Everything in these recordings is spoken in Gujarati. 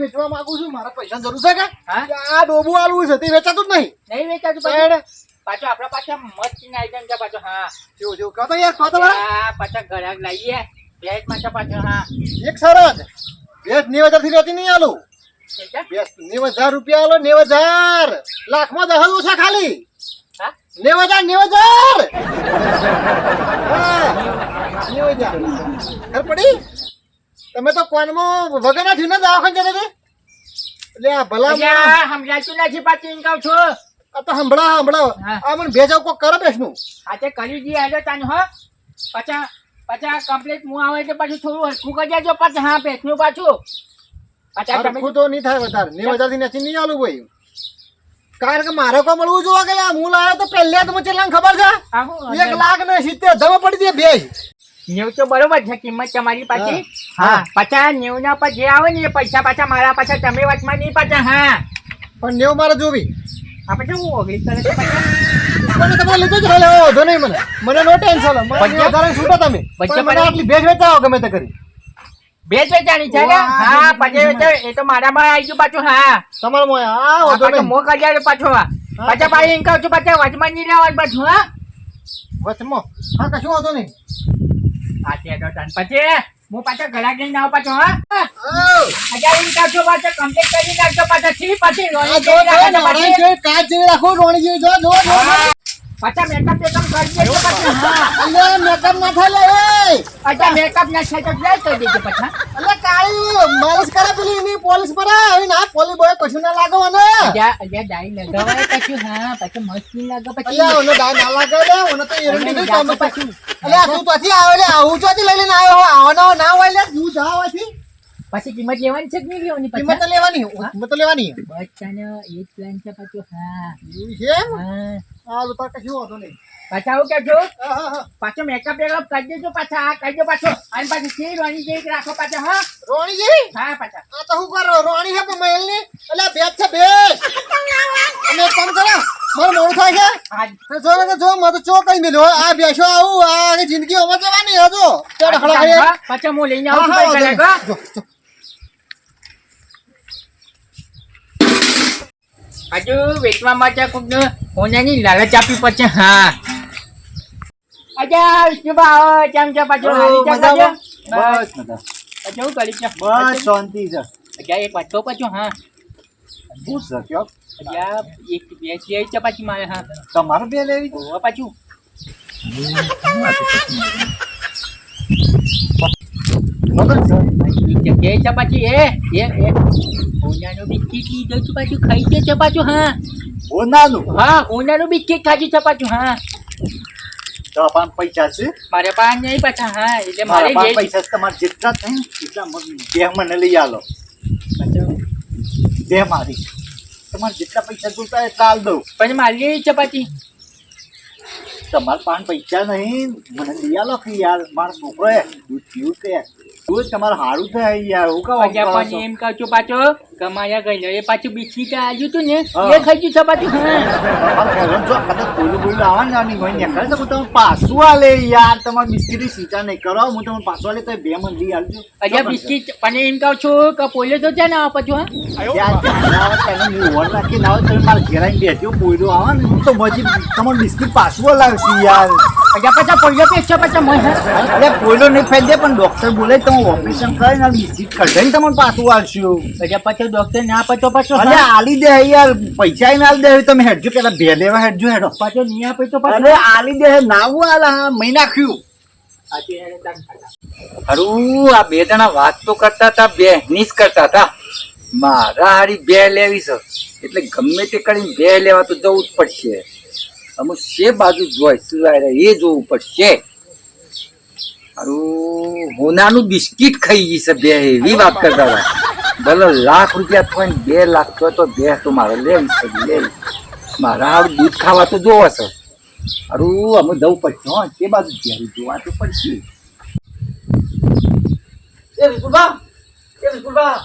વેચવા માંગુ છું મારા પૈસા જરૂર છે કે આ ડોબુ આલવું છે તે જ નહીં નહીં વેચાતું પાછું આપણા પાછા મસ્ત આઈટમ પાછું હા જેવું જેવું કહો તો યાર કહો તો મારા. પાછા ઘરાક લાવીએ છે પાછું હા એક સરસ બેસ નેવ હજારથી વેચી નહીં આલું? બેસ નેવ હજાર રૂપિયા આલો નેવ હજાર લાખમાં દહ જ ઓછા ખાલી. નેવ હજાર નેવ હજાર નેવ હજાર ખબર પડી? તમે તો કોનમાં વગર ના થયું ને દવાખાન જતા હતા? એટલે આ ભલા સમજાતું નથી પાછી એમ કહું છું? આ તો સંભળાવ સંભળાવ આ મને ભેજાવ કોઈ કરે બેસનું. આજે કરી દઈએ આજે તાન હો. પાછા પાછા કમ્પ્લીટ હું આવે એટલે પાછું થોડું હરખું કરી દેજો. પાછા હા પેટનું પાછું. હરખું તો નહીં થાય વધારે. નહીં વધારે નથી નહીં આલું ભાઈ. કારણ કે મારે કોઈ મળવું જોવા કે હું લાવ્યો તો પહેલા તો મને ખબર છે? એક લાખ ને સિત્તેર ધમ પડી દે બે નેવું તો બરોબર છે કિંમત તમારી પાછી. હા. પાછા નેવું ના પર જે આવે ને એ પૈસા પાછા મારા પાછા તમે વચમાં નહીં પાછા હા. પણ નેવ મારે જોવી. આ પછી હું ઓગણીસ કરે મને તમારે લીધો જ હાલે વાંધો નહીં મને. મને નો ટેન્શન મને વધારે છૂટો તમે. પણ મને મને- આટલી ભેજ વેચાવો ગમે તે કરી. બે વેચાણી છે ને હા પછી બીજું એ તો મારામાં આવી ગયું પાછું હા. તમારે મોય આ આ વાંધો નહીં. મો કર્યા પાછું હા. હા, પાછા પાછી. એમ કહું છું પાછા વચમાં નહીં રહેવાનું પાછું હા. વચમાં? હા કશું વાંધો નહીં? હા તે તો તને પછી હું. પાછા ઘરા જઈને આવું પાછો હા. હજાર એમ કહું પાછા કમ્પ્લીટ કરી નાખજો પાછા. છી પછી રોણી જો જેવી પાછી. રાખો રોણી જેવી. પાછા મેકઅપ મેકઅપ કરી દેજો પાછું. હા. મેકઅપ ના થાય લે એ પાછા મેકઅપ ના થાય તો કરી દેજો પાછા અલે કાળી માલિશ કરે પેલી એની પોલીસ પર હવે ના પોલી બોય કશું ના લાગો મને. અજા અજા ડાઈ લગાવાય પાછું હા. પાછું મસ્ત લાગે પછી. અલ્યા ઓને દા ના લાગે લે ઓનો તો એરંડી અલ્યા, કામ પાછું. અલ્યા તું ત્યાંથી આવ્યો લે આવું ચોથી લઈ લઈને આવ્યો હો આવવાનો ના હોય લે તું જા હોયથી પછી કિંમત લેવાની છે કે નહીં લેવાની કિંમત લેવાની કિંમત લેવાની. બચ્ચાને એ પ્લાન છે પાછું હા. એવું છે હા. હા તો કશું વાંધો નહીં. પાછા આવું કે છો હા હા હા. પાછો મેકઅપ બેકઅપ કરી દેજો પાછા આ કરી દો પાછો. અને પાછી છી રોણી જેવી રાખો પાછા હા? રોણી જેવી? હા પાછા. આ તો હું કરો? રોણી હે મહેલની એટલે બેસ છે અમે એક કામ કરો મારું મોડું થાય છે? જો ને જો મત ચો કઈ મેલ્યો આ બેસો આવું આ જિંદગી અમાર જવાની હજો. પાછા હું લઈને આવું. જો હજુ વેચવા માટે કોક હોનાની લાલચ આપી પડશે હા. અજા વિષ્ણુભા આવો કેમ છે પાછો? બસ શું કરી છે. બસ શાંતિ છે. અજા એક વાત કહું પાછું હા. શું સર કયો? અજા એક બે છે છે પાછી મારે હા. તમારે બે લેવી હોવે પાછું. છે પાછી એ એ એ. હોનાનું બિસ્કીટ લીધું પાછું ખાઈ છે પાછું હા. હોનાનું હા હોનાનું બિસ્કીટ છે પાછું હા. તો પાંચ પૈસા છે? મારે પાસે નહીં પાછા હા એટલે મારે જે- પૈસા તમારે જેટલા થાય એટલા બે મને લઈ આલો. બે મારી. તમારે જેટલા પૈસા જોતા એટલા આલ દઉં. મારી તમારે પાન પૈસા નહીં. મને આલો કે યાર. મારો છોકરો હે. દૂધ પીવું કે દૂધ તમારે સારું થાય યાર હું કહું પણ એમ કહું છું પાછો કમાયા ગઈ એ પાછું બિસ્કીટ આવ્યું હતું ને. એ ખાઈ છે પાછું. કદાચ કોઈલું બોઈલું આવે ને હોય ને તો તમે પાછું આલે યાર તમારે બિસ્કીટ સીધા નહીં કરો હું તમને પાછું આલે તો બે મને લઈ આલજો અજા બિસ્કીટ પણ એમ કહું છું કે પોલે તો છે ને આ પાછું યાર આવે આવે તમે મારા ઘેર આવીને બેઠ્યો કોઈલું આવે ને તો મજી તમારે બિસ્કીટ પાછું લાવશે યાર. અજા પાછા પડ્યો છે પાછા મોય અરે પોઈલો નહીં ફેલ દે પણ ડોક્ટર બોલે તમે ઓપરેશન આ બિસ્કીટ કઢાઈને તમને પાછું આલશું. અજા પછી ડોક્ટર ના પાછો પાછો અરે આલી દે યાર પૈસા ના આલી દે તમે હેડજો પેલા બે લેવા હેડજો હેડો. પાછો નહીં આપે તો અરે આલી દે નાવું આલે મહી નાખ્યું. હારું આ બે જણા વાત તો કરતા હતા બે ની જ કરતા હતા. મારા હારી બે લેવી છે. એટલે ગમે તે કરીને બે લેવા તો જવું જ પડશે. અમુક છે બાજુ જોઈ સિવાય એ જોવું પડશે. હારું હોનાનું બિસ્કિટ ખાઈ ગઈ છે બે એવી વાત કરતા હતા. ભલે લાખ રૂપિયા થાય બે લાખ થાય તો બે તો મારે લેવી છે લેવી. મારા દૂધ ખાવા તો જોવો છે. હારું અમે જવું પડશે હો. તે બાજુ ઘેર તો પડશે. એ વિપુલભા એ વિપુલભા.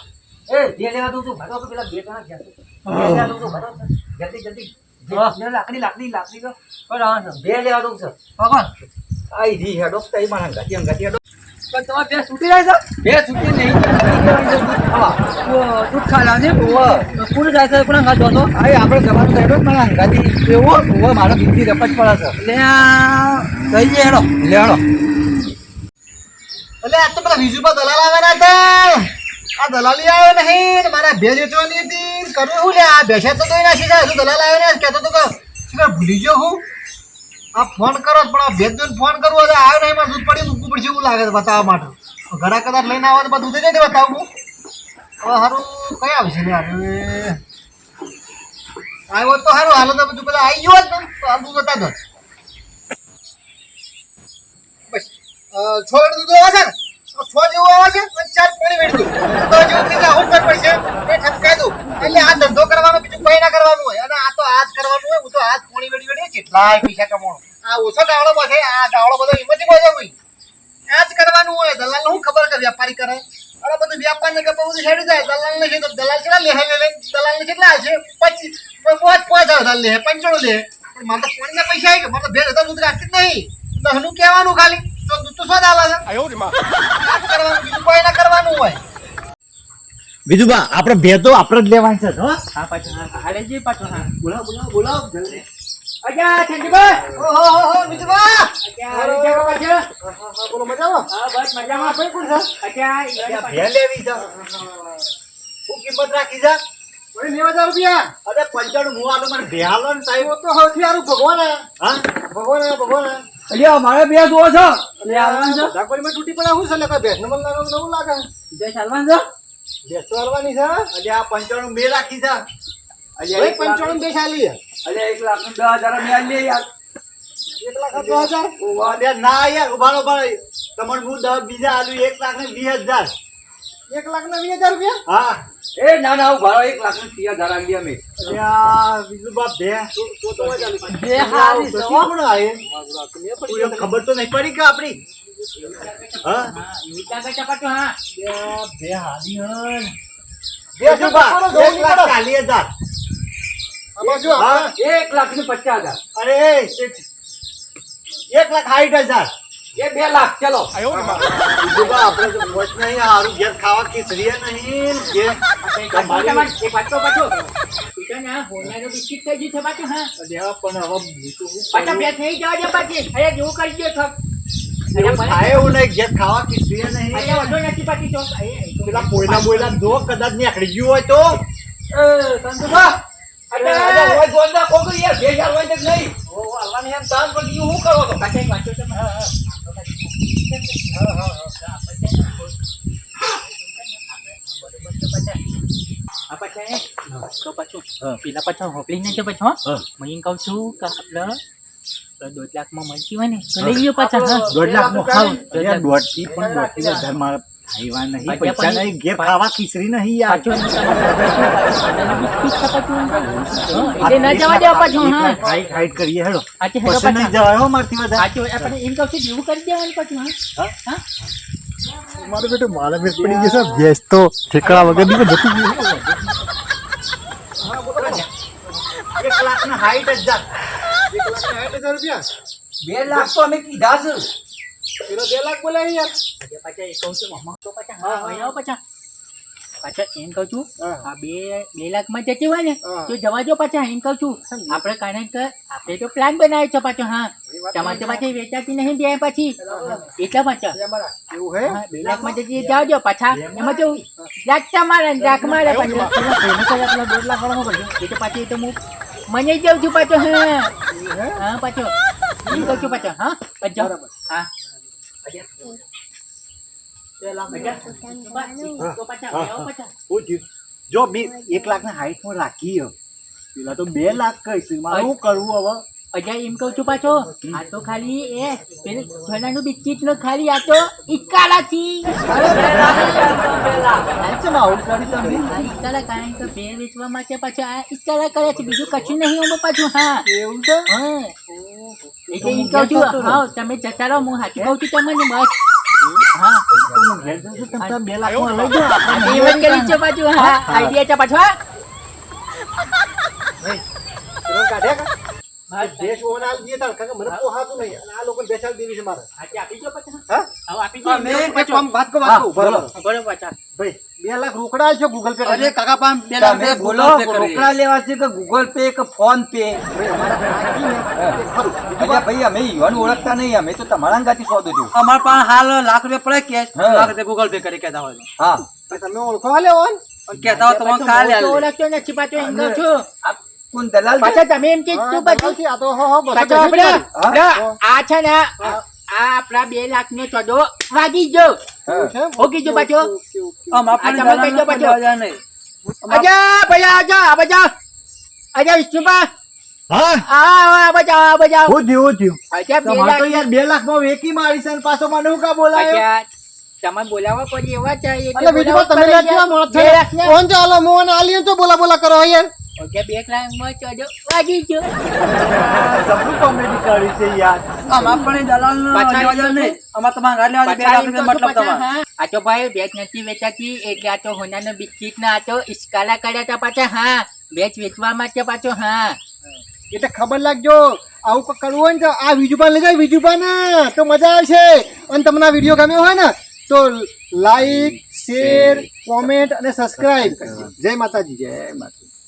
એ બે લેવા દઉં છું, ભાગો પેલા બે જણા તો. જલ્દી, જલ્દી. લાકડી, લાકડી, લાકડી તો. બે લેવા દઉં ભગવાન આઈ રી હેડો, મારા ગાડી, ગાડી હેડો. પણ તમારે બે છૂટી જાય છે? બે છૂટી નહીં, દૂધ ખાલા ને પૂરું જાય છે પણ આઈ આપણે જવાનું હેડો મારા ગાડી. એવું? ઓવે, મારા દૂધની રપટ પડે આ હેડો. લે હેડો. એટલે આ તો પેલા વિજુભા દલાલ આવવાના હતા. આ દલાલી આવ્યો નહીં મારા ભેજ વેચવાની હતી. કરવું શું લે આ બેસે તો દોઈ નાખી છે હજુ દલાલ આવ્યો ને કહેતો તો કે શું ભૂલી ગયો હું? આ ફોન કરો પણ આ જોઈને ફોન કરવો હતો આવ્યો નહીં મારે દૂધ પડ્યું મૂકવું પડશે એવું લાગે છે બતાવવા માટે. ઘણા કદાચ લઈને આવે તો બધું દૂધ નહીં બતાવું હવે સારું કઈ આવશે ને યાર આવ્યો તો સારું હાલો તો બધું પેલા આવી ગયો જ ને તો આ દૂધ. બસ. અ, દૂધ આવે છે ને? છ હોય. અને હું તો આજ પોણી વેડી આ બધો વ્યાપારી ને કપા બધું જાય. દલાલ ને દલાલ કેટલા લે લે દલાલ ને કેટલા છે? પચીસ પાંચ પાંચ લે પંચાણું લે પણ મારે તો પોણી પૈસા આવી ગયા મારે તો બે હજાર દૂધ રાખતી જ નહીં. કહેવાનું ખાલી. તો દૂધ તો સ્વાદ આવે છે? બીજું કોઈ ના કરવાનું હોય. બીજું બા આપણે ભેદ તો આપણે જ લેવાનું છે હો. હા પાછો હા હાલે જે પાછો હા. બોલાવ બોલાવ બોલાવ જલ્દી. અજા ઠંડીભાઈ ઓહો હો હો બીજું બા. અજા હાલે પાછો? હા, હા, હા, બોલો મજામાં? હા બસ મજામાં. કોઈ કોણ છે? અજા ઈ લેવી છે. શું કિંમત રાખી છે? કોઈ નેવ હજાર રૂપિયા. અરે પંચાણું હું આલો મને બેહાલો ને સાહેબ. તો સૌથી સારું ભગવાન. હા? ભગવાન ભગવાન. અલ્યા, મારે બે દો છો. લે આવવાનું છે કોઈમાં તૂટી પડે શું છે લે? કોઈ ભેંસનું મન લાગે નવું લાગે. છે. તો અલ્યા આ પંચાણું બે રાખી છે. અલ્યા ભાઈ એક લાખ- પંચાણું ભેંસ હાલી હે. અલ્યા, એક લાખનું દસ હજાર અમે આલીએ યાર. એક લાખ દસ હજાર? ઊભા ના યાર ઉભારો હું દસ બીજા આલુ એક લાખ ને વીસ હજાર. એક લાખ ને વીસ હજાર રૂપિયા? હા. એ ના ના ઊભા એક લાખનું અમે. બીજું બા. હારી ખબર તો નહીં પડી કે આપડી હા? બે હારી હન. એક લાખ પડે. હજાર. આ હા? એક લાખ ને પચાસ હજાર. અરે એક- એક લાખ સાઠ હજાર. એ બે લાખ ચલો. આપણે તો મોજ નહીં હારું ઘેર ખાવા ખીચડીએ નહીં એક વાત તો પાછો ને બિસ્કિટ થઈ ગયું છે પાછું હા. અલ્યા, પણ હવે પાછા બે થઈ જવા દે પાછી. અરે જેવું કરી દો છો. એવું થાય એવું નહીં ઘેર ખાવા ખીચડીએ નહીં. અહીંયા વધુ નથી પાછી તો. પેલા પોયલા બોયલા જો કદાચ નીકળી ગયું હોય તો. એ સંતુભા ગોંદા કોકરી યાર, બે હજાર હોય તો નહીં. હું કરો તો? પાછા એક વાંચો છે તો પાછું પેલા પાછા હોપલી ને પાછો હા. એમ કહું છું કે આપણે તો દોઢ લાખમાં મળતી હોય ને તો લઈ લ્યો પાછા દોઢ લાખનું હા, અલ્યા, દોઢથી પણ દોઢથી વધારે મારે ખાવા નહીં પૈસા નહીં ઘેર ખાવા ખીચડી નહીં યાર. એટલે ના જવા દેવા પાછો હા. ખાઈ ખાઈ કરીએ હેડો. આજે હેડો પછી નહીં જવાય હો મારથી વધારે સાચું આપણે એમ કહું છું જેવું કરી દેવાનું પાછું હા. હા? મારો બેટો મારા ભેંસ પડી ગયો સાહેબ ગેસ તો ઠેકડા વગરની જતી ગઈ એક લાખ ને હજાર હજાર રૂપિયા? બે લાખ તો અમે કીધા છે. પેલો બે લાખ બોલાય યાર પાછા એ કહું છું મમ્મા તો પાછા હા હા આવો પાછા પાછા એમ કહું છું આ બે બે લાખ જતી હોય ને તો જવા દો પાછા એમ કહું છું આપણે કારણ કે આપણે તો પ્લાન બનાવ્યો છે પાછો હા તમારે તો પાછી વેચાતી નહીં બે પછી એટલા એવું હે બે લાખમાં જતી જાવ દો પાછા એમાં જવું જાગતા મારે ને મારે પાછા દોઢ લાખ. એ તો પાછી એ તો હું મને જ જાઉં છું પાછો હા હા પાછો એમ કહું છું પાછો હા પાછો હા જો બે એક લાખ ના હાઈટમાં રાખી પેલા તો બે લાખ કહીશ મારે શું કરવું હવે અજા એમ કઉ છું પાછો આ તો ખાલી એ પેલું નું બિસ્કીટ નો ખાલી આ તો ઈકાલા થી ઈકાલા કારણ કે બે વેચવા માટે પાછો આ કર્યા કરે છે બીજું કશું નહીં હું પાછું હા એવું તો હા. એટલે એમ કહું છું હા તમે જતા રહો હું હાચું કહું છું તમને બસ હા હું ઘેર જઉં છું, તમે તમે બે લાખમાં લઈ જાઓ. એમ કરી છે પાછું હા આઈડિયા છે પાછો હા ચલો કાઢ્યા કા? આ ભેંસ ઓને આલી દઈએ તાણ, કારણ કે મને પોહાતું નહીં. અને આ લોકો ભેંસ દેવી છે મારે. આપી દો પછી હા? આપી કામ વાત વાત. ભાઈ, બે લાખ રોકડા આલશો ગૂગલ પે કરીને? કાકા પામ પેલા તમે બોલો રોકડા લેવા છે કે ગૂગલ પે કે ફોન પે ભાઈ, અમારા ઘરે આટલી ને, એ ખરું. અલ્યા ભાઈ અમે યુવાન ઓળખતા નહીં. અમે તો તમારા અંગાથી સોદો છું અમાર પાસે હાલ લાખ રૂપિયા પડે કેશ લાખ રૂપિયા ગૂગલ પે કરી કહેતા હોય. હા. તમે ઓળખો હાલે ઓન? કહેતા હોય તો કાલે ઓળખતો નથી પાછો એમ છું. આ કોણ દલાલ છે? પાછા તમે એમ કે તું પાછું? આ તો હો, હો, પાછો આપણે આ છે ને આ આપણા બે લાખ નો ચોદો વાગી ગયો. હો. કીધું પાછો અમાર આ પણ તમારે દલાલને કહેજો કોઈ પાછો. અજા ભૈયા આજા આ બજા અજા વિષ્ણુબા હા? આ આ બજા આ બજા હું થયું, હું થયું. અજા બે તો લાખ. યાર બે લાખમાં વેકી મારી છે પાછો મને હું કા બોલાયો? તમે તમારે બોલાવવા એવા છે એટલે અલે તમે પડે લે કેવા મોણસ છે? લાખ ને. ઓન ચાલો, હું ઓને આલી તો બોલા બોલા કરો યાર. ઓકે બે લાખમાં ચોદો વાગી ગયો જબરું કોમેડી કરી છે યાર અમાર પણ પાછા લેવા જાય નહીં. અમાર તમારે લેવા જાય, બે લાખ મતલબ તમારે. આ તો ભાઈ બેચ નથી વેચાતી એટલે આ તો હોનાનો બિસ્કીટ ના આ તો ઇસ્કાલા કર્યા હતા પાછા હા બેચ વેચવા માટે પાછો હા એટલે ખબર લાગજો આવું કરવું હોય ને તો આ વિજુબાન લઈ જાય વિજુબાન તો મજા આવશે અને તમને વીડિયો ગમ્યો હોય ને તો લાઈક શેર કોમેન્ટ અને સબસ્ક્રાઇબ જય માતાજી જય માતા